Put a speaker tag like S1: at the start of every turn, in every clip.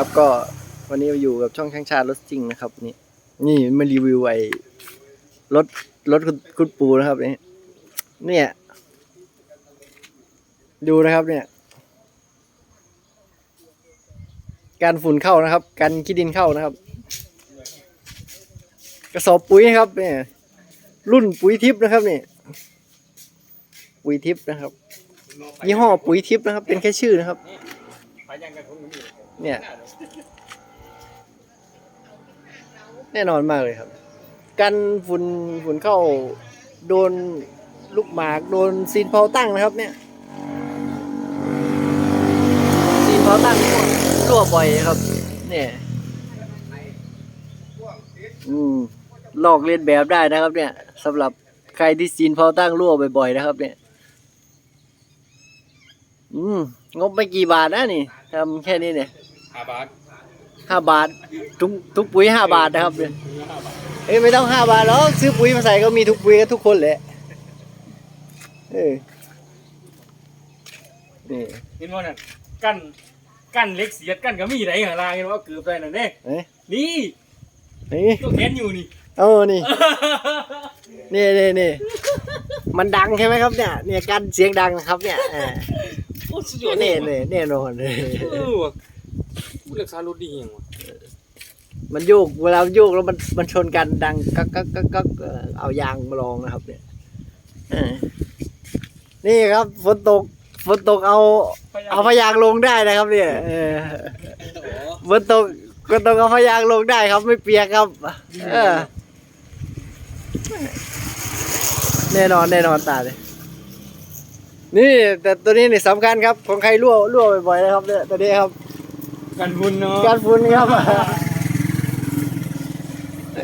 S1: ครับก็วันนี้อยู่กับช่องช่างชาติรถจริงนะครับ นี่ นี่มารีวิวไอ้รถรถคุณปูนะครับนี่เนี่ย ดูนะครับเนี่ย การฝุ่นเข้านะครับ การขี้ดินเข้านะครับ กระสอบปุ๋ยนะครับเนี่ยรุ่นปุ๋ยทิพย์นะครับนี่ปุ๋ยทิพย์นะครับยี่ห้อปุ๋ยทิพย์นะครับ เป็นแค่ชื่อนะครับ เนี่ย แน่นอนมากเลยครับ กันฝุ่นฝุ่นเข้าโดนลูกหมาก โดนซีนเผาตั้งนะครับ เนี่ยซีนเผาตั้งรั่วบ่อยครับ เนี่ยอืมลอกเลียนแบบได้นะครับ เนี่ยสำหรับใครที่ซีนเผาตั้งรั่วบ่อยๆนะครับ เนี่ย อืม งบไม่กี่บาทนะนี่ทำแค่นี้เนี่ย
S2: ห้าบาท
S1: ห้าบาททุกทุกปุ๋ยห้าบาทนะครับเนี่ยเอ้ยไม่ต้องห้าบาทหรอกซื้อปุ๋ยมาใส่ก็มีทุกปุ๋ยกันทุกคนแหละเออนี่
S2: เห็นว่านั่นกั้นกั้นเล็กเสียดกั้นก็มีไหนข้างล่างเห็นว่าเกือบได้นั่นเด้
S1: เอ้ย
S2: นี่
S1: นี่
S2: ก็เห็นอยู่นี่
S1: เออนี่นี่นี่นี่มันดังใช่ไหมครับเนี่ยเนี่ยการเสียงดังนะครับเนี่ยอ่า
S2: โอ้สุดยอด
S1: นี่นี่แน่นอนเลย
S2: เออว่ะผู้รักษารถดียังวะ
S1: มันโยกเวลาโยกแล้วมันมันชนกันดังกักกักกักกักเอ่อเอายางมาลองนะครับ เนี่ยเออนี่ครับฝนตกฝนตกเอาเอาพยางค์ลงได้นะครับ เนี่ยเออฝนตกก็ต้องเอาพยางค์ลงได้ครับ ไม่เปียกครับเออแน่นอนแน่นอนตาเลย นี่แต่ตัวนี้นี่สำคัญครับของใครรั่วรั่วบ่อยๆนะครับเนี่ยตัวนี้ครับ
S2: กันบุญเนาะ
S1: การฝุ่นครับ แหม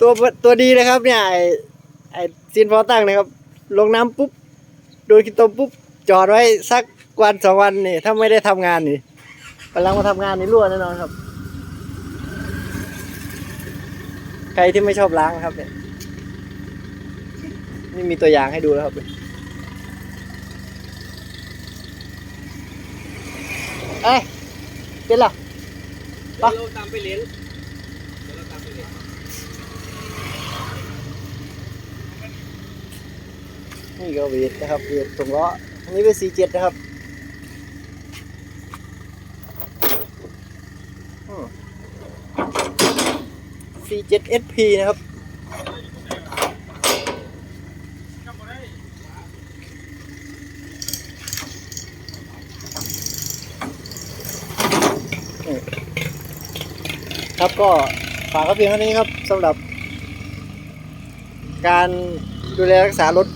S1: ตัวตัวดีนะครับ เนี่ยไอไอซินพอตั้งนะครับ ลงน้ำปุ๊บ โดนกินตมปุ๊บ จอดไว้สักวันสองวันนี่ ถ้าไม่ได้ทำงานนี่กำลังมาทำงานนี่รั่วแน่นอนครับ ใครที่ไม่ชอบล้างนะครับเนี่ย นี่มีตัวอย่างให้ดูแล้วครับเอ้ยเป็นหรอ
S2: เราตามไปเลี้ยงเราตามไปเลี้ยง
S1: นี่ก็เวทนะครับเวทตรงล้ออันนี้เป็น C7 นะครับอืม C7 SP นะครับ ครับก็ฝากก็เพียงเท่านี้ครับสำหรับ การดูแลรักษารถ